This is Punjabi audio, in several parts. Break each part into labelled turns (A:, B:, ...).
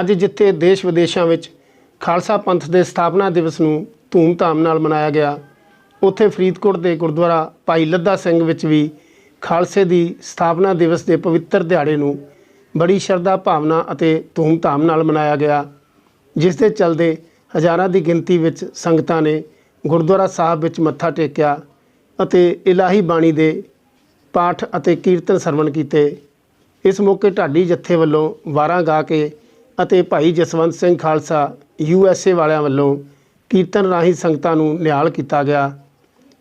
A: ਅੱਜ ਜਿੱਥੇ ਦੇਸ਼ ਵਿਦੇਸ਼ਾਂ ਵਿੱਚ ਖਾਲਸਾ ਪੰਥ ਦੇ ਸਥਾਪਨਾ ਦਿਵਸ ਨੂੰ ਧੂਮ-ਧਾਮ ਨਾਲ ਮਨਾਇਆ ਗਿਆ, ਉੱਥੇ ਫਰੀਦਕੋਟ ਦੇ ਗੁਰਦੁਆਰਾ ਭਾਈ ਲੱਦਾ ਸਿੰਘ ਵਿੱਚ ਵੀ ਖਾਲਸੇ ਦੀ ਸਥਾਪਨਾ ਦਿਵਸ ਦੇ ਪਵਿੱਤਰ ਦਿਹਾੜੇ ਨੂੰ ਬੜੀ ਸ਼ਰਧਾ, ਭਾਵਨਾ ਅਤੇ ਧੂਮ-ਧਾਮ ਨਾਲ ਮਨਾਇਆ ਗਿਆ, ਜਿਸ ਦੇ ਚਲਦੇ ਹਜ਼ਾਰਾਂ ਦੀ ਗਿਣਤੀ ਵਿੱਚ ਸੰਗਤਾਂ ਨੇ ਗੁਰਦੁਆਰਾ ਸਾਹਿਬ ਵਿੱਚ ਮੱਥਾ ਟੇਕਿਆ ਅਤੇ ਇਲਾਹੀ ਬਾਣੀ ਦੇ ਪਾਠ ਅਤੇ ਕੀਰਤਨ ਸਰਵਣ ਕੀਤੇ। ਇਸ ਮੌਕੇ ਢਾਡੀ ਜੱਥੇ ਵੱਲੋਂ ਵਾਰਾਂ ਗਾ ਕੇ ਅਤੇ Bhai Jaswant Singh Khalsa U S A ਵਾਲਿਆਂ ਵੱਲੋਂ ਕੀਰਤਨ ਰਾਹੀਂ ਸੰਗਤਾਂ ਨੂੰ ਨਿਹਾਲ ਕੀਤਾ ਗਿਆ।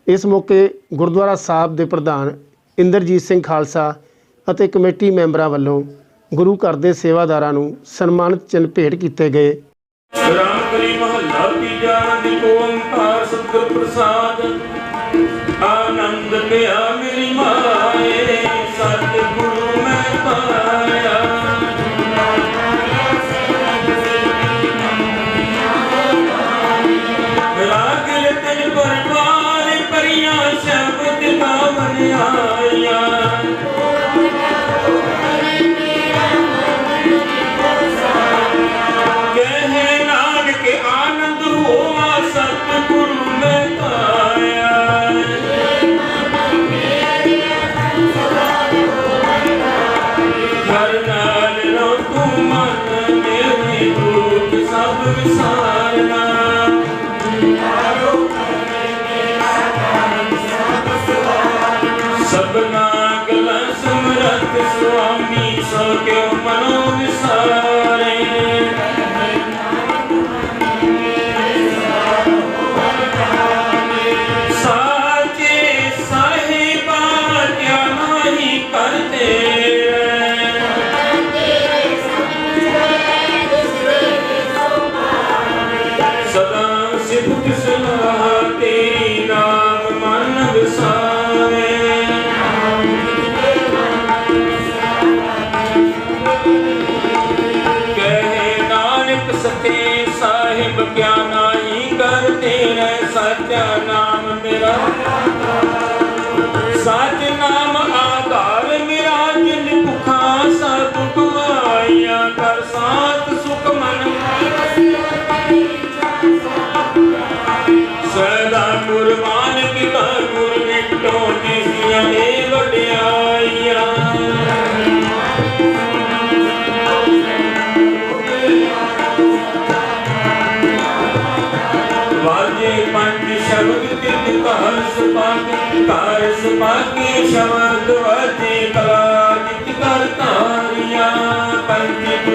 A: ਇਸ ਮੌਕੇ ਗੁਰਦੁਆਰਾ ਸਾਹਿਬ ਦੇ ਪ੍ਰਧਾਨ ਇੰਦਰਜੀਤ ਸਿੰਘ ਖਾਲਸਾ ਅਤੇ ਕਮੇਟੀ ਮੈਂਬਰਾਂ ਵੱਲੋਂ ਗੁਰੂ ਘਰ ਦੇ ਸੇਵਾਦਾਰਾਂ ਨੂੰ ਸਨਮਾਨਿਤ ਚਿੰਨ੍ਹ ਭੇਟ ਕੀਤੇ ਗਏ।
B: ਰਾਮ ਕਰੀ ਮਹੱਲਾ ਤੀਜਾ ਨਿਕ ਓੰਕਾਰ ਸਤਿਗੁਰ ਪ੍ਰਸਾਦ। ਆਨੰਦ ਪਿਆ ਮੇਰੀ ਮਾਏ 감사 ਸਿਫਤ ਸਲਾਹ ਤੇਰੀ ਨਾਮ ਮਨ ਵਿਸਾਰੇ ਕਹੇ ਨਾਨਕ ਸਤੇ ਸਾਹਿਬ, ਕਿਆ ਨਾਹੀ ਕਰਤੇ ਰਹਿ ਸੱਚਾ ਘਰ ਸੁਪਾਕੇ ਸ਼ਬਦ ਵਾਜੇ ਕਲਾ ਜਿਤ ਕਰ ਧਾਰੀਆਂ ਪੰਜ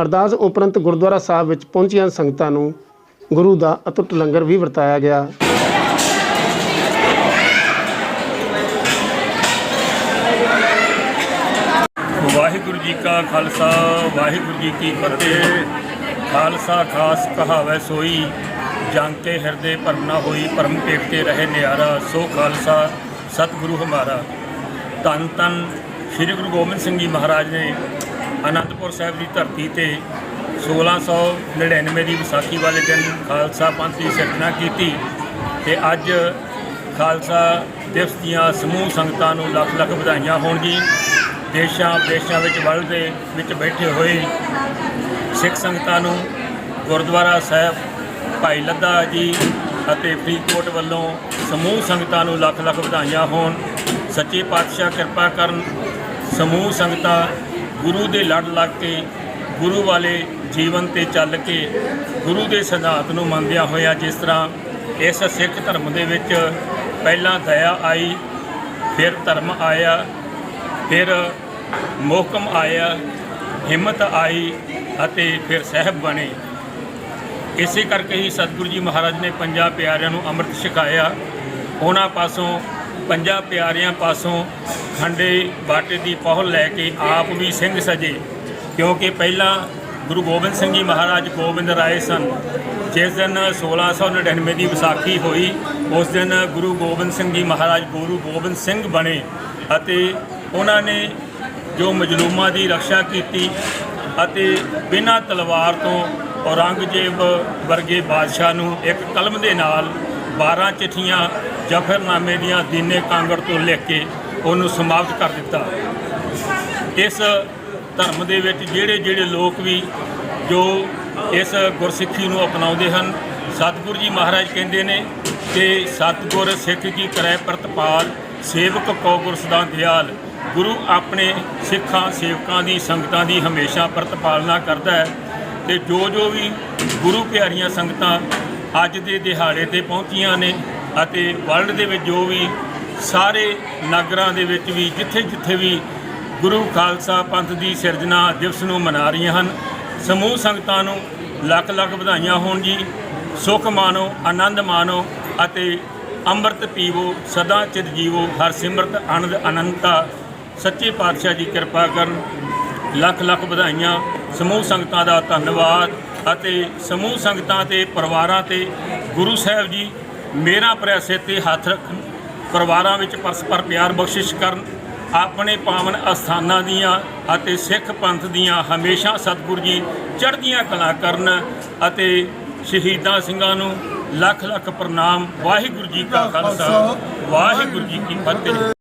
A: ਅਰਦਾਸ ਉਪਰੰਤ ਗੁਰਦੁਆਰਾ ਸਾਹਿਬ ਵਿੱਚ ਪਹੁੰਚੀਆਂ ਸੰਗਤਾਂ ਨੂੰ ਗੁਰੂ ਦਾ ਅਤੁੱਟ ਲੰਗਰ ਵੀ ਵਰਤਾਇਆ ਗਿਆ।
B: ਵਾਹਿਗੁਰੂ ਜੀ ਕਾ ਖਾਲਸਾ, ਵਾਹਿਗੁਰੂ ਜੀ ਕੀ ਫਤਿਹ। ਖਾਲਸਾ ਖਾਸ ਕਹਾਵੈ ਸੋਈ ਜਾਂ ਕੇ ਹਿਰਦੇ ਭਰਮ ਨਾ ਹੋਈ, ਭਰਮ ਤੇ ਰਹੇ ਨਿਆਰਾ, ਸੋ ਖਾਲਸਾ, ਸਤਿਗੁਰੂ ਹਮਾਰਾ। ਧੰਨ ਧੰਨ ਸ੍ਰੀ ਗੁਰੂ ਗੋਬਿੰਦ ਸਿੰਘ ਜੀ ਮਹਾਰਾਜ ਨੇ ਅਨੰਦਪੁਰ ਸਾਹਿਬ ਦੀ ਧਰਤੀ ਤੇ 1699 ਦੀ ਵਿਸਾਖੀ ਵਾਲੇ ਦਿਨ ਖਾਲਸਾ ਪੰਥ ਦੀ ਸਿਰਜਣਾ ਕੀਤੀ ਤੇ ਅੱਜ ਖਾਲਸਾ ਦਿਵਸ ਦੀਆਂ ਸਮੂਹ ਸੰਗਤਾਂ ਨੂੰ ਲੱਖ ਲੱਖ ਵਧਾਈਆਂ ਹੋਣ ਜੀ ਦੇਸ਼ਾਂ ਵਿਦੇਸ਼ਾਂ ਵਿੱਚ ਵਰਲਡ ਦੇ ਵਿੱਚ ਬੈਠੇ ਹੋਏ ਸਿੱਖ ਸੰਗਤਾਂ ਨੂੰ ਗੁਰਦੁਆਰਾ ਸਾਹਿਬ, ਭਾਈ ਲੱਦਾ ਜੀ ਅਤੇ ਫਰੀਦਕੋਟ ਵੱਲੋਂ ਸਮੂਹ ਸੰਗਤਾਂ ਨੂੰ ਲੱਖ ਲੱਖ ਵਧਾਈਆਂ ਹੋਣ। ਸੱਚੇ ਪਾਤਸ਼ਾਹ ਕਿਰਪਾ ਕਰਨ ਸਮੂਹ ਸੰਗਤਾਂ ਗੁਰੂ ਦੇ ਲੜ ਲੱਗ ਕੇ, ਗੁਰੂ ਵਾਲੇ ਜੀਵਨ ਤੇ ਚੱਲ ਕੇ ਗੁਰੂ ਦੇ ਸਿਧਾਂਤ ਨੂੰ ਮੰਨਦਿਆਂ ਹੋਇਆ ਜਿਸ ਤਰ੍ਹਾਂ ਇਸ ਸਿੱਖ ਧਰਮ ਦੇ ਵਿੱਚ ਪਹਿਲਾਂ ਦਇਆ ਆਈ, ਫਿਰ ਧਰਮ ਆਇਆ, ਫਿਰ ਮੋਹਕਮ ਆਇਆ, ਹਿੰਮਤ ਆਈ ਅਤੇ ਫਿਰ ਸਾਹਿਬ ਬਣੇ। ਇਸੇ ਕਰਕੇ ਹੀ ਸਤਿਗੁਰੂ ਜੀ ਮਹਾਰਾਜ ਨੇ ਪੰਜਾਂ ਪਿਆਰਿਆਂ ਨੂੰ ਅੰਮ੍ਰਿਤ ਛਕਾਇਆ। ਉਹਨਾਂ ਪਾਸੋਂ ਪੰਜਾਂ ਪਿਆਰਿਆਂ ਪਾਸੋਂ ਖੰਡੇ ਬਾਟੇ ਦੀ ਪਹੁਲ ਲੈ ਕੇ ਆਪ ਵੀ ਸਿੰਘ ਸਜੇ, ਕਿਉਂਕਿ ਪਹਿਲਾਂ ਗੁਰੂ ਗੋਬਿੰਦ ਸਿੰਘ ਜੀ ਮਹਾਰਾਜ ਗੋਬਿੰਦ ਰਾਏ ਸਨ। ਜਿਸ ਦਿਨ 1699 ਦੀ ਵਿਸਾਖੀ ਹੋਈ, ਉਸ ਦਿਨ ਗੁਰੂ ਗੋਬਿੰਦ ਸਿੰਘ ਜੀ ਮਹਾਰਾਜ ਗੁਰੂ ਗੋਬਿੰਦ ਸਿੰਘ ਬਣੇ ਅਤੇ ਉਹਨਾਂ ਨੇ ਜੋ ਮਜਲੂਮਾਂ ਦੀ ਰੱਖਿਆ ਕੀਤੀ ਅਤੇ ਬਿਨਾਂ ਤਲਵਾਰ ਤੋਂ ਔਰੰਗਜ਼ੇਬ ਵਰਗੇ ਬਾਦਸ਼ਾਹ ਨੂੰ ਇੱਕ ਕਲਮ ਦੇ ਨਾਲ 12 ਚਿੱਠੀਆਂ ਜ਼ਫਰਨਾਮੇ ਦੀਆਂ ਦੀਨੇ ਕਾਂਗੜ ਤੋਂ ਲਿਖ ਕੇ ਉਹਨੂੰ ਸਮਾਪਤ ਕਰ ਦਿੱਤਾ। ਇਸ ਧਰਮ ਦੇ ਵਿੱਚ ਜਿਹੜੇ ਜਿਹੜੇ ਲੋਕ ਵੀ ਜੋ ਇਸ ਗੁਰਸਿੱਖੀ ਨੂੰ ਅਪਣਾਉਂਦੇ ਹਨ, ਸਤਿਗੁਰੂ ਜੀ ਮਹਾਰਾਜ ਕਹਿੰਦੇ ਨੇ ਕਿ ਸਤਿਗੁਰ ਸਿੱਖ ਕੀ ਕਰੈ ਪ੍ਰਤਪਾਲ, ਸੇਵਕ ਕੋ ਗੁਰ ਸਦਾ ਦਿਆਲ। ਗੁਰੂ ਆਪਣੇ ਸਿੱਖਾਂ, ਸੇਵਕਾਂ ਦੀ, ਸੰਗਤਾਂ ਦੀ ਹਮੇਸ਼ਾ ਪ੍ਰਤਪਾਲਨਾ ਕਰਦਾ ਹੈ ਤੇ ਜੋ ਜੋ ਵੀ ਗੁਰੂ ਪਿਆਰੀਆਂ ਸੰਗਤਾਂ ਅੱਜ ਦੇ ਦਿਹਾੜੇ ਤੇ ਪਹੁੰਚੀਆਂ ਨੇ ਅਤੇ ਵਰਲਡ ਦੇ ਵਿੱਚ ਜੋ ਵੀ ਸਾਰੇ ਨਗਰਾਂ ਦੇ ਵਿੱਚ ਵੀ ਜਿੱਥੇ ਜਿੱਥੇ ਵੀ ਗੁਰੂ ਖਾਲਸਾ ਪੰਥ ਦੀ ਸਿਰਜਣਾ ਦਿਵਸ ਨੂੰ ਮਨਾ ਰਹੀਆਂ ਹਨ, ਸਮੂਹ ਸੰਗਤਾਂ ਨੂੰ ਲੱਖ ਲੱਖ ਵਧਾਈਆਂ ਹੋਣ ਜੀ। ਸੁਖ ਮਾਣੋ, ਆਨੰਦ ਮਾਣੋ ਅਤੇ ਅੰਮ੍ਰਿਤ ਪੀਵੋ, ਸਦਾ ਚਿਤ ਜੀਵੋ, ਹਰ ਸਿਮਰਤ, ਆਨੰਦ, ਅਨੰਤਾ। ਸੱਚੇ ਪਾਤਸ਼ਾਹ ਜੀ ਕਿਰਪਾ ਕਰਨ ਲੱਖ ਲੱਖ ਵਧਾਈਆਂ। ਸਮੂਹ ਸੰਗਤਾਂ ਦਾ ਧੰਨਵਾਦ। ਅਤੇ ਸਮੂਹ ਸੰਗਤਾਂ ਤੇ ਪਰਿਵਾਰਾਂ ਤੇ ਗੁਰੂ ਸਾਹਿਬ ਜੀ ਮੇਰਾ ਭਰਿਆ ਤੇ ਹੱਥ ਰੱਖਣ, ਪਰਿਵਾਰਾਂ ਵਿੱਚ ਪਰਸਪਰ ਪਿਆਰ ਬਖਸ਼ਿਸ਼ ਕਰਨ, ਆਪਣੇ ਪਾਵਨ ਅਸਥਾਨਾਂ ਦੀਆਂ ਅਤੇ ਸਿੱਖ ਪੰਥ ਦੀਆਂ ਹਮੇਸ਼ਾ ਸਤਿਗੁਰੂ ਜੀ ਚੜ੍ਹਦੀਆਂ ਕਲਾ ਕਰਨ ਅਤੇ ਸ਼ਹੀਦਾਂ ਸਿੰਘਾਂ ਨੂੰ ਲੱਖ ਲੱਖ ਪ੍ਰਣਾਮ। ਵਾਹਿਗੁਰੂ ਜੀ ਕਾ ਖਾਲਸਾ, ਵਾਹਿਗੁਰੂ ਜੀ ਕੀ ਫਤਿਹ।